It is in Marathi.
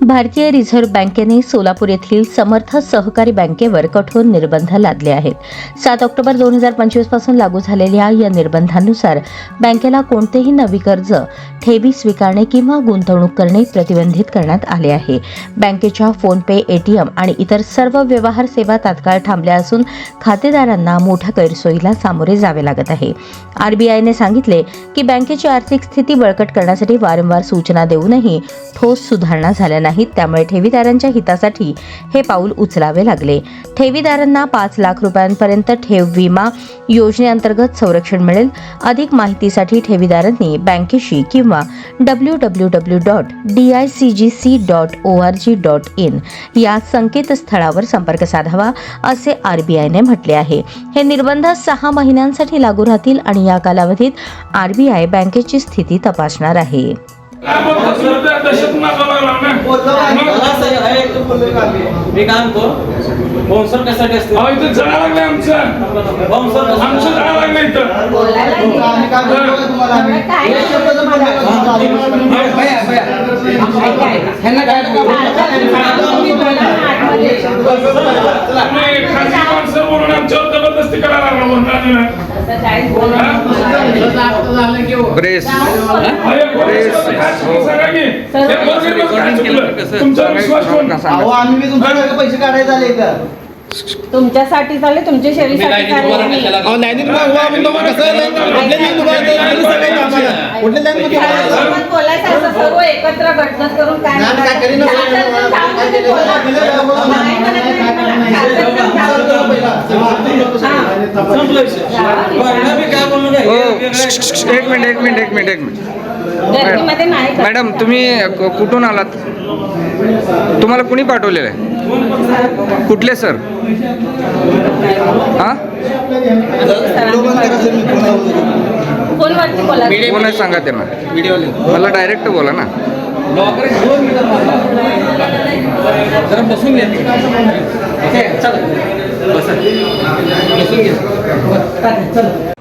भारतीय रिझर्व्ह बँकेने सोलापूर येथील समर्थ सहकारी बँकेवर कठोर निर्बंध लादले आहेत. सात ऑक्टोबर दोन हजार पंचवीसपासून लागू झालेल्या या निर्बंधांनुसार बँकेला कोणतेही नवी कर्ज ठेवी स्वीकारणे किंवा गुंतवणूक करणे प्रतिबंधित करण्यात आले आहे. बँकेच्या फोनपे एटीएम आणि इतर सर्व व्यवहार सेवा तात्काळ थांबल्या असून खातेदारांना मोठ्या गैरसोयीला सामोरे जावे लागत आहे. आरबीआयने सांगितले की बँकेची आर्थिक स्थिती बळकट करण्यासाठी वारंवार सूचना देऊनही ठोस सुधारणा झाल्या नाहीत त्यामुळे ठेवीदारांच्या हितासाठी हे पाऊल उचलावे लागले. ठेवीदारांना पाच लाख रुपयांपर्यंत ठेव विमा योजनेअंतर्गत संरक्षण मिळेल. अधिक माहितीसाठी ठेवीदारांनी बँकेशी किंवा W W W dot D I C G C dot O R G dot in या संकेतस्थळावर संपर्क साधावा असे आरबीआयने म्हटले आहे. हे निर्बंध सहा महिन्यांसाठी लागू राहतील आणि या कालावधीत आरबीआय बँकेची स्थिती तपासणार आहे. मी? काय म्हणतो? कशासाठी असते? जाळं आमचं. आमचं जाळं लागलं इथं. जबरदस्ती करायला लागला प्रेस तुमचा विश्वास कोण अहो आम्ही बी तुमच्याकडे पैसे काढायचे आले का तुमच्यासाठी चालले तुमच्या शरीरासाठी बोलायचं असं सर्व एकत्र घटना करून काय नाही, एक मिनिट एक मिनिट एक मिनिट एक मिनिट. मॅडम तुम्ही कुठून आलात? तुम्हाला कुणी पाठवलेलं आहे? कुठले सर? हां? कोण सांगा त्यांना. मला डायरेक्ट बोला ना. जरा बसून घ्या. ओके, चला. बसा. बसून घ्या.